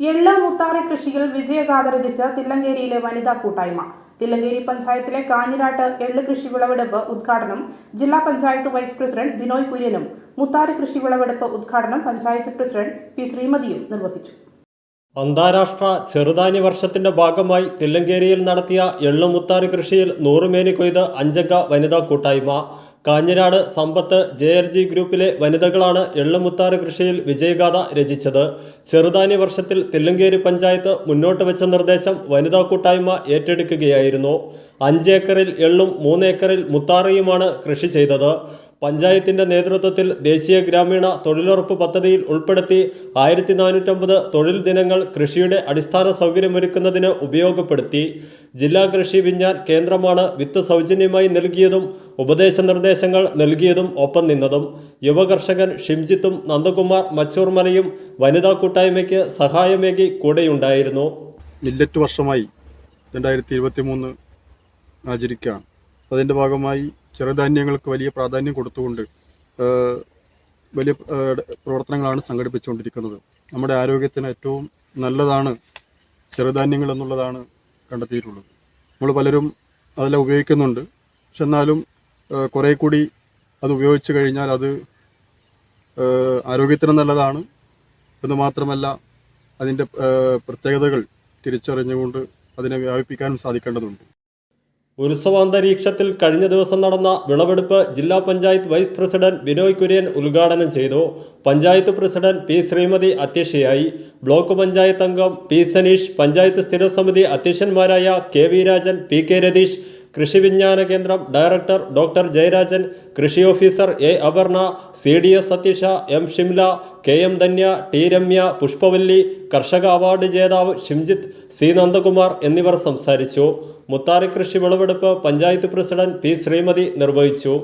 എള്ള മുത്താറി കൃഷിയിൽ വിജയഗാഥ രചിച്ച തില്ലങ്കേരിയിലെ വനിതാ കൂട്ടായ്മ. തില്ലങ്കേരി പഞ്ചായത്തിലെ കാഞ്ഞിരാട്ട് എള്ള് കൃഷി വിളവെടുപ്പ് ഉദ്ഘാടനം ജില്ലാ പഞ്ചായത്ത് വൈസ് പ്രസിഡന്റ് ബിനോയ് കുര്യനും. മുത്താറി കൃഷി വിളവെടുപ്പ് ഉദ്ഘാടനം പഞ്ചായത്ത് പ്രസിഡന്റ് പി ശ്രീമതിയും നിർവഹിച്ചു. അന്താരാഷ്ട്ര ചെറുധാന്യ വർഷത്തിന്റെ ഭാഗമായി തില്ലങ്കേരിയിൽ നടത്തിയ എള്ളുമുത്താറ് കൃഷിയിൽ നൂറുമേനി കൊയ്ത് അഞ്ചംഗ വനിതാ കൂട്ടായ്മ. Kanjirad Sampath J L G ഗ്രൂപ്പിലെ വനിതകളാണ് എള്ളുമുത്താറ് കൃഷിയിൽ വിജയഗാഥ രചിച്ചത്. ചെറുധാന്യ വർഷത്തിൽ തില്ലങ്കേരി പഞ്ചായത്ത് മുന്നോട്ട് വെച്ച നിർദ്ദേശം വനിതാ കൂട്ടായ്മ ഏറ്റെടുക്കുകയായിരുന്നു. അഞ്ചേക്കറിൽ എള്ളും മൂന്നേക്കറിൽ മുത്താറിയുമാണ് കൃഷി ചെയ്തത്. പഞ്ചായത്തിന്റെ നേതൃത്വത്തിൽ ദേശീയ ഗ്രാമീണ തൊഴിലുറപ്പ് പദ്ധതിയിൽ ഉൾപ്പെടുത്തി ആയിരത്തി നാനൂറ്റമ്പത് തൊഴിൽ ദിനങ്ങൾ കൃഷിയുടെ അടിസ്ഥാന സൗകര്യമൊരുക്കുന്നതിന് ഉപയോഗപ്പെടുത്തി. ജില്ലാ കൃഷി വിജ്ഞാൻ കേന്ദ്രമാണ് വിത്ത് സൗജന്യമായി നൽകിയതും ഉപദേശ നിർദ്ദേശങ്ങൾ നൽകിയതും ഒപ്പം നിന്നതും. യുവകർഷകൻ ഷിംജിത്തും നന്ദകുമാർ മച്ചൂർമലയും വനിതാ കൂട്ടായ്മയ്ക്ക് സഹായമേകി കൂടെയുണ്ടായിരുന്നു. മില്ലറ്റ് വർഷമായി രണ്ടായിരത്തി ഇരുപത്തി മൂന്ന് ആചരിക്കുകയാണ്. അതിന്റെ ഭാഗമായി ചെറുധാന്യങ്ങൾക്ക് വലിയ പ്രാധാന്യം കൊടുത്തുകൊണ്ട് വലിയ പ്രവർത്തനങ്ങളാണ് സംഘടിപ്പിച്ചുകൊണ്ടിരിക്കുന്നത്. നമ്മുടെ ആരോഗ്യത്തിന് ഏറ്റവും നല്ലതാണ് ചെറുധാന്യങ്ങൾ എന്നുള്ളതാണ് കണ്ടെത്തിയിട്ടുള്ളത്. നമ്മൾ പലരും അതെല്ലാം ഉപയോഗിക്കുന്നുണ്ട്. പക്ഷെ എന്നാലും കുറേ കൂടി അത് ഉപയോഗിച്ച് കഴിഞ്ഞാൽ അത് ആരോഗ്യത്തിന് നല്ലതാണ് എന്ന് മാത്രമല്ല അതിന്റെ പ്രത്യേകതകൾ തിരിച്ചറിഞ്ഞുകൊണ്ട് അതിനെ വ്യാപിപ്പിക്കാനും സാധിക്കേണ്ടതുണ്ട്. ഉത്സവാന്തരീക്ഷത്തിൽ കഴിഞ്ഞ ദിവസം നടന്ന വിളവെടുപ്പ് ജില്ലാ പഞ്ചായത്ത് വൈസ് പ്രസിഡന്റ് ബിനോയ് കുര്യൻ ഉദ്ഘാടനം ചെയ്തു. പഞ്ചായത്ത് പ്രസിഡന്റ് പി ശ്രീമതി അധ്യക്ഷയായി. ബ്ലോക്ക് പഞ്ചായത്ത് അംഗം പി സനീഷ് പഞ്ചായത്ത് സ്ഥിരസമിതി അധ്യക്ഷന്മാരായ K V Rajan P K Ratheesh Krishi Vigyan Kendra director doctor Jayarajan കൃഷി officer A Aparna C D S Satheesha M Shimla K M Dhanya T Ramya Pushpavalli കർഷക award ജേതാവ് Shimjith C Nandakumar എന്നിവർ സംസാരിച്ചു. മുത്താറി കൃഷി വിളവെടുപ്പ് panchayat president P Shrimati നിർവഹിച്ചു.